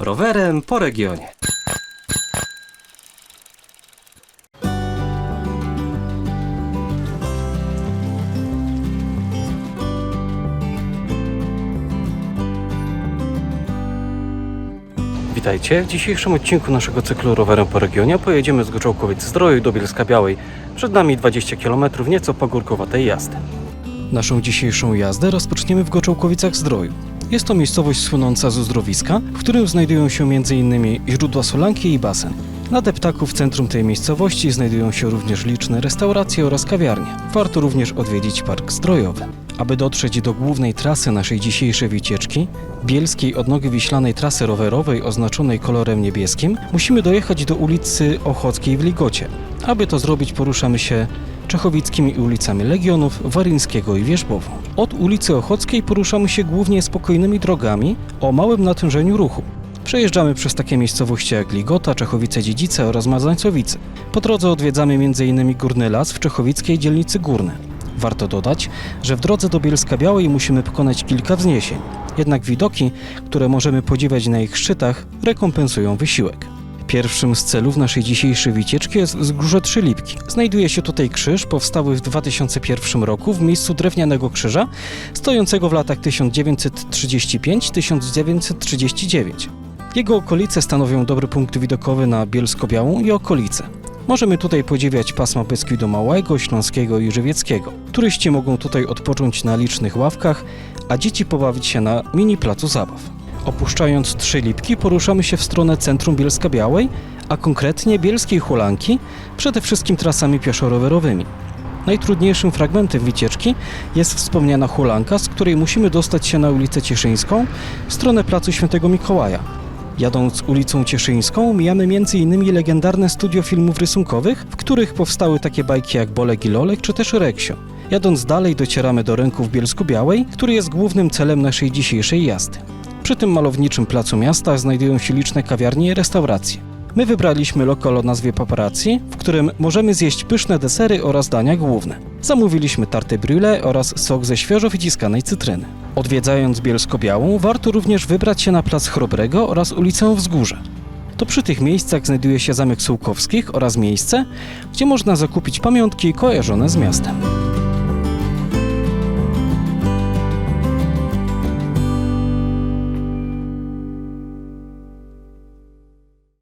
Rowerem po regionie. Witajcie. W dzisiejszym odcinku naszego cyklu Rowerem po regionie pojedziemy z Goczałkowic Zdroju do Bielska Białej. Przed nami 20 km nieco pagórkowatej jazdy. Naszą dzisiejszą jazdę rozpoczniemy w Goczałkowicach Zdroju. Jest to miejscowość słynąca z uzdrowiska, w którym znajdują się m.in. źródła solanki i basen. Na deptaku w centrum tej miejscowości znajdują się również liczne restauracje oraz kawiarnie. Warto również odwiedzić park zdrojowy. Aby dotrzeć do głównej trasy naszej dzisiejszej wycieczki, bielskiej odnogi wiślanej trasy rowerowej oznaczonej kolorem niebieskim, musimy dojechać do ulicy Ochockiej w Ligocie. Aby to zrobić, poruszamy się czechowickimi ulicami Legionów, Waryńskiego i Wierzbową. Od ulicy Ochockiej poruszamy się głównie spokojnymi drogami o małym natężeniu ruchu. Przejeżdżamy przez takie miejscowości jak Ligota, Czechowice-Dziedzice oraz Mazańcowice. Po drodze odwiedzamy m.in. Górny Las w czechowickiej dzielnicy Górne. Warto dodać, że w drodze do Bielska Białej musimy pokonać kilka wzniesień. Jednak widoki, które możemy podziwiać na ich szczytach, rekompensują wysiłek. Pierwszym z celów naszej dzisiejszej wycieczki jest wzgórze Trzylipki. Znajduje się tutaj krzyż powstały w 2001 roku w miejscu drewnianego krzyża, stojącego w latach 1935-1939. Jego okolice stanowią dobry punkt widokowy na Bielsko-Białą i okolice. Możemy tutaj podziwiać pasma Beskidu Małego, Śląskiego i Żywieckiego. Turyści mogą tutaj odpocząć na licznych ławkach, a dzieci pobawić się na mini placu zabaw. Opuszczając Trzy Lipki poruszamy się w stronę centrum Bielska Białej, a konkretnie Bielskiej Hulanki, przede wszystkim trasami pieszo-rowerowymi. Najtrudniejszym fragmentem wycieczki jest wspomniana hulanka, z której musimy dostać się na ulicę Cieszyńską w stronę placu Świętego Mikołaja. Jadąc ulicą Cieszyńską mijamy m.in. legendarne studio filmów rysunkowych, w których powstały takie bajki jak Bolek i Lolek czy też Reksio. Jadąc dalej docieramy do rynku w Bielsku Białej, który jest głównym celem naszej dzisiejszej jazdy. Przy tym malowniczym placu miasta znajdują się liczne kawiarnie i restauracje. My wybraliśmy lokal o nazwie Paparazzi, w którym możemy zjeść pyszne desery oraz dania główne. Zamówiliśmy tarty brûlée oraz sok ze świeżo wyciskanej cytryny. Odwiedzając Bielsko-Białą, warto również wybrać się na Plac Chrobrego oraz ulicę Wzgórze. To przy tych miejscach znajduje się Zamek Sułkowskich oraz miejsce, gdzie można zakupić pamiątki kojarzone z miastem.